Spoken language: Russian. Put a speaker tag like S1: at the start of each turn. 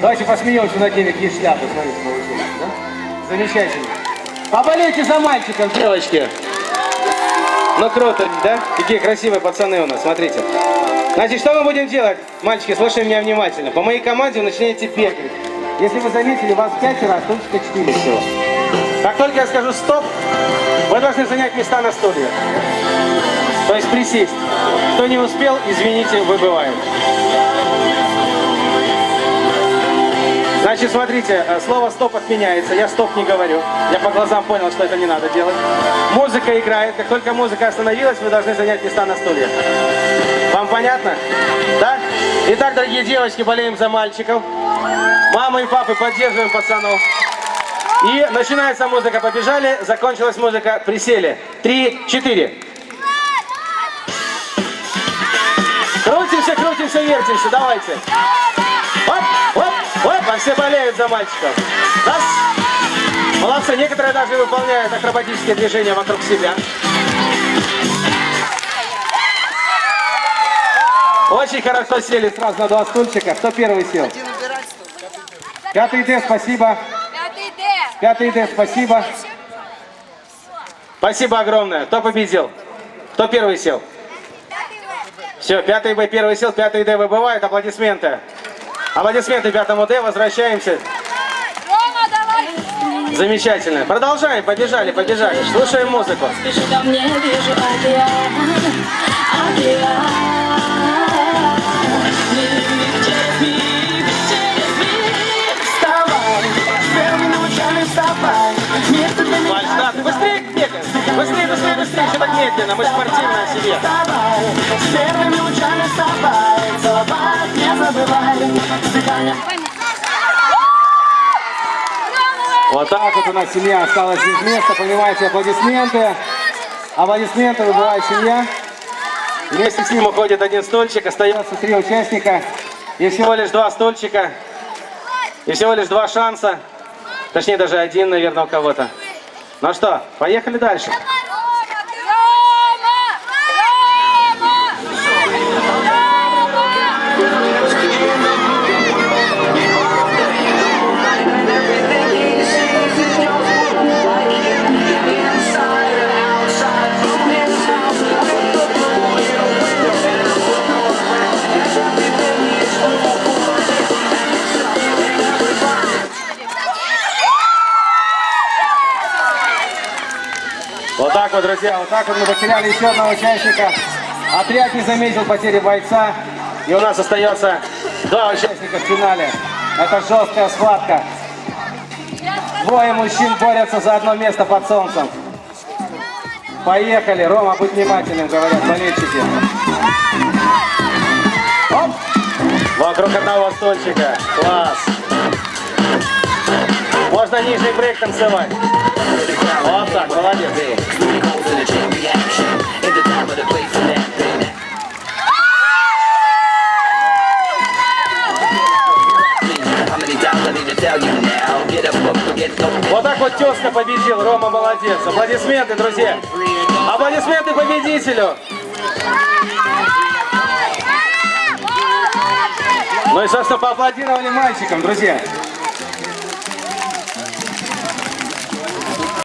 S1: Давайте посмеемся над теми, какие шляпы, смотрите, получилось, да? Замечательно. Поболейте за мальчиком, девочки. Ну круто, да? Какие красивые пацаны у нас, смотрите. Значит, что мы будем делать? Мальчики, слушай меня внимательно. По моей команде вы начинаете бегать. Если вы заметили, вас пятеро, а только четыре всего. Как только я скажу стоп, вы должны занять места на стульях. То есть присесть. Кто не успел, извините, выбывает. Значит, смотрите, э, слово «стоп» отменяется. Я «стоп» не говорю. Я по глазам понял, что это не надо делать. Музыка играет. Как только музыка остановилась, вы должны занять места на стульях. Вам понятно? Да? Итак, дорогие девочки, болеем за мальчиков. Мамы и папы поддерживаем пацанов. И начинается музыка. Побежали. Закончилась музыка. Присели. Три, четыре. Крутимся, крутимся, вертимся. Давайте. Оп, а все болеют за мальчиков. Раз. Молодцы, некоторые даже выполняют акробатические движения вокруг себя. Очень хорошо сели сразу на два стульчика. Кто первый сел? Пятый Д, спасибо.
S2: Пятый Д.
S1: Пятый Д, спасибо. Спасибо огромное. Кто победил? Кто первый сел? Все, пятый Б первый сел, пятый Д выбывает. Аплодисменты. Аплодисменты пятому Д. Возвращаемся.
S2: Рома, давай.
S1: Замечательно. Продолжаем. Побежали, побежали. Слушаем музыку.
S3: Ко мне, вижу океан, океан. С
S1: быстрее. Быстрее, быстрее, быстрее. Что так медленно? Мы спортивно о себе.
S3: С первыми лучами. Целовать
S1: Вот так вот у нас семья осталась без места. Понимаете, аплодисменты. Аплодисменты, выбывает семья. Вместе с ним уходит один стульчик, остается три участника. И всего лишь два стульчика. И всего лишь два шанса. Точнее, даже один, наверное, у кого-то. Ну что, поехали дальше. Так вот, друзья, вот так вот мы потеряли еще одного участника. Отряд не заметил потери бойца. И у нас остается два участника в финале. Это жесткая схватка. Двое мужчин борются за одно место под солнцем. Поехали. Рома, будь внимательным, говорят болельщики. Оп! Вокруг одного стульчика. Класс. Можно нижний брейк танцевать. Вот так, молодец. Вот так вот тезка победил, Рома молодец. Аплодисменты, друзья. Аплодисменты победителю. Ну и, собственно, поаплодировали мальчикам, друзья.